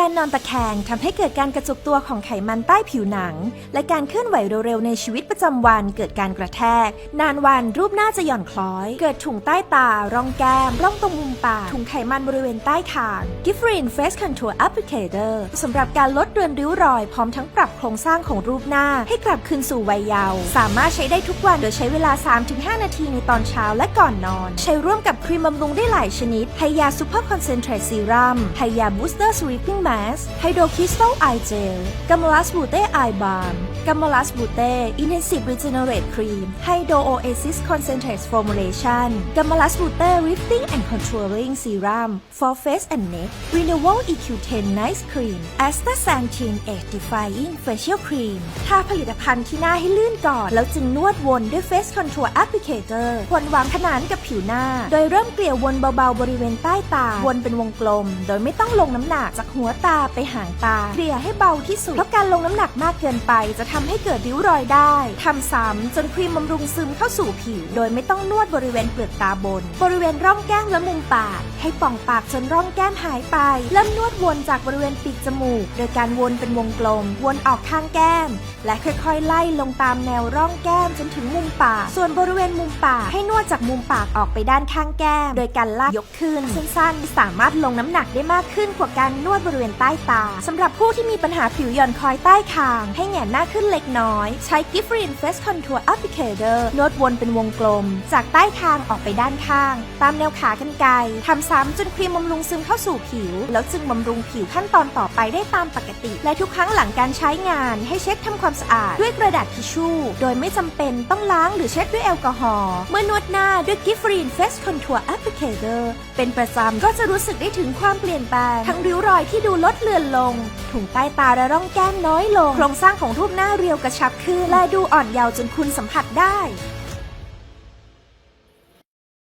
การนอนตะแคงทำให้เกิดการกระจุกตัวของไขมันใต้ผิวหนัง และการเคลื่อนไหวเร็วๆในชีวิตประจำวัน เกิดการกระแทก นานวันรูปหน้าจะหย่อนคล้อย เกิดถุงใต้ตา ร่องแก้ม ร่องตรงมุมปาก ถุงไขมันบริเวณใต้คาง g i f r i n Face Contour Applicator สำหรับการลดเรือนริ้วรอย พร้อมทั้งปรับโครงสร้างของรูปหน้า ให้กลับคืนสู่วัยเยาว์สามารถใช้ได้ทุกวันโดยใช้เวลา 3-5 นาทีในตอนเช้าและก่อนนอน ใช้ร่วมกับครีมบำรุงได้หลายชนิดไฮยาซูเปอร์คอนเซนเทรตซีรัมไฮยาบูสเตอร์สวีปปิ้งแมสไฮโดรคริสตัลไอเจลกัมมลัสบูเต้ไอบาร์มกัมมลัสบูเต้อินเทนซีฟรีเจเนเรตครีมไฮโดรโอเอซิสคอนเซนเทรตฟอร์มูลเลชันกัมมลัสบูเต้ริฟติ้งแอนด์คอนทัวริงซีรัม for face and neck Renewal EQ10 Nice Cream Astaxanthin Age Defying Facial Cream ทาผลิตภัณฑ์ที่หน้าให้ลื่นก่อน แล้วจึงนวดวนด้วย Face Contour Applicator ควรวางขนานกับผิวหน้า โดยเริ่มเกลี่ยวนเบาๆบริเวณใต้ตา วนเป็นวงกลม โดยไม่ต้องลงน้ำหนักจากหัวตาไปหางตาเกลี่ยให้เบาที่สุด เพราะการลงน้ำหนักมากเกินไป จะทำให้เกิดริ้วรอยได้ทำซ้ำจนครีมบำรุงซึมเข้าสู่ผิว โดยไม่ต้องนวดบริเวณเปลือกตาบน บริเวณร่องแก้มและมุมปาก ให้ป่องปากจนร่องแก้มหายไป เริ่มนวดวนจากบริเวณปีกจมูก โดยการวนเป็นวงกลม วนออกข้างแก้ม และค่อยๆ ไล่ลงตามแนวร่องแก้มจนถึงมุมปาก ส่วนบริเวณมุมปากให้นวดจากมุมปากออกไปด้านข้างแก้ม โดยการลากยกขึ้นสั้นๆ สามารถลงน้ำหนักได้มากขึ้นกว่าการนวดบริเวณใต้ตาสำหรับผู้ที่มีปัญหาผิวหย่อนคล้อยใต้คาง ให้แหงนหน้าขึ้นเล็กน้อย ใช้ g i f f r i n Face Contour Applicator นวดวนเป็นวงกลม จากใต้คางออกไปด้านข้าง ตามแนวขากรรไกรทำซ้ำจนครีมบำรุงซึมเข้าสู่ผิว แล้วจึงบำรุงผิวขั้นตอนต่อไปได้ตามปกติ และทุกครั้งหลังการใช้งานให้เช็ดทำความสะอาดด้วยกระดาษทิชชู่ โดยไม่จำเป็นต้องล้างหรือเช็ดด้วยแอลกอฮอล์เมื่อนวดหน้าด้วย g i f f r i n Face Contour Applicator เป็นประจำก็จะรู้สึกได้ถึงความเปลี่ยนแปลงทั้งริ้วรอยที่ดูลดเลือนลง ถุงใต้ตาและร่องแก้มน้อยลง โครงสร้างของรูปหน้าเรียวกระชับขึ้นและดูอ่อนเยาว์จนคุณสัมผัสได้